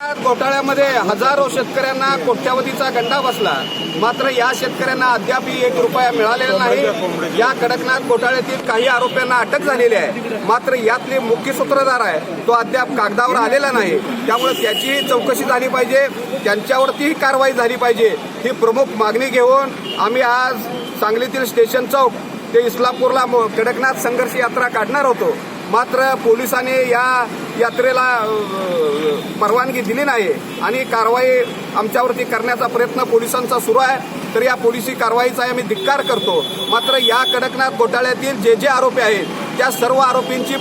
घोटाळ्यामध्ये हजारो शेतकऱ्यांना कोट्यावधीचा गंडा बसला. मात्र या शेतकऱ्यांना अद्याप एक रुपया मिळालेला नाही. या कडकनाथ घोटाळ्यातील काही आरोपींना अटक झालेली आहे. मात्र यातले मुख्य सूत्रधार आहे तो अद्याप कागदावर आलेला नाही. त्यामुळे त्याचीही चौकशी झाली पाहिजे. त्यांच्यावरतीही कारवाई झाली पाहिजे. ही प्रमुख मागणी घेऊन आम्ही आज सांगलीतील स्टेशन चौक ते इस्लामपूरला कडकनाथ संघर्ष यात्रा काढणार होतो. मात्र पोलिसांनी या यात्रेला परवानगी दिली नाही आणि कारवाई आमच्यावरती करण्याचा प्रयत्न पोलिसांचा सुरू आहे. तर या पोलिसी कारवाईचा आम्ही धिक्कार करतो. मात्र या कडकनाथ घोटाळ्यातील जे जे आरोपी आहेत त्या सर्व आरोपींची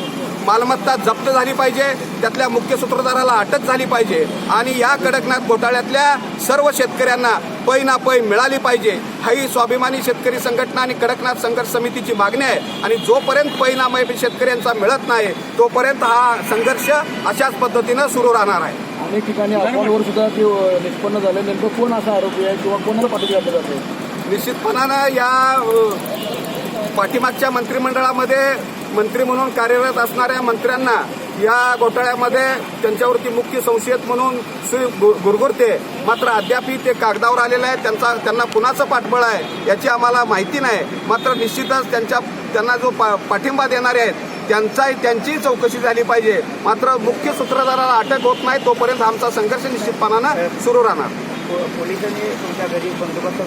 मालमत्ता जप्त झाली पाहिजे त्यातल्या मुख्य सूत्रधाराला अटक झाली पाहिजे आणि या कडकनाथ घोटाळ्यातल्या सर्व शेतकऱ्यांना पै ना पै मिळाली पाहिजे. हा ही स्वाभिमानी शेतकरी संघटना आणि कडकनाथ संघर्ष समितीची मागणी आहे आणि जोपर्यंत पै ना शेतकऱ्यांचा मिळत नाही तोपर्यंत हा संघर्ष अशाच पद्धतीनं सुरू राहणार आहे. अनेक ठिकाणी अकाउंटवर सुद्धा ते निष्पन्न झालं. नेमकं कोण असा आरोपी आहे किंवा कोणाला घातलं जाते निश्चितपणानं या पाठीमागच्या मंत्रिमंडळामध्ये मंत्री म्हणून कार्यरत असणाऱ्या मंत्र्यांना या घोटाळ्यामध्ये त्यांच्यावरती मुख्य संशयित म्हणून श्री गुरगुरते. मात्र अद्यापही ते कागदावर आलेले आहेत. त्यांचा त्यांना कुणाचं पाठबळ आहे याची आम्हाला माहिती नाही. मात्र निश्चितच त्यांच्या त्यांना जो पा पाठिंबा देणारे आहेत त्यांचा त्यांचीही चौकशी झाली पाहिजे. मात्र मुख्य सूत्रधाराला अटक होत नाही तोपर्यंत आमचा संघर्ष निश्चितपणानं सुरू राहणार. पोलिसांनी तुमच्या घरी बंदोबस्त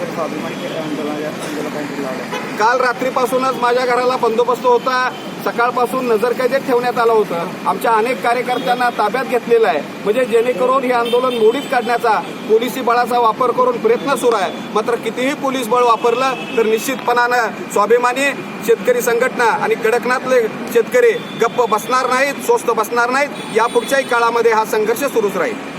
काल रात्रीपासूनच माझ्या घराला बंदोबस्त होता. सकाळपासून नजरकैदेत ठेवण्यात आलं होतं. आमच्या अनेक कार्यकर्त्यांना ताब्यात घेतलेलं आहे. म्हणजे जेणेकरून हे आंदोलन मोडीत काढण्याचा पोलिसी बळाचा वापर करून प्रयत्न सुरू आहे. मात्र कितीही पोलीस बळ वापरलं तर निश्चितपणानं स्वाभिमानी शेतकरी संघटना आणि कडकनाथले शेतकरी गप्प बसणार नाहीत स्वस्त बसणार नाहीत. या पुढच्याही काळामध्ये हा संघर्ष सुरूच राहील.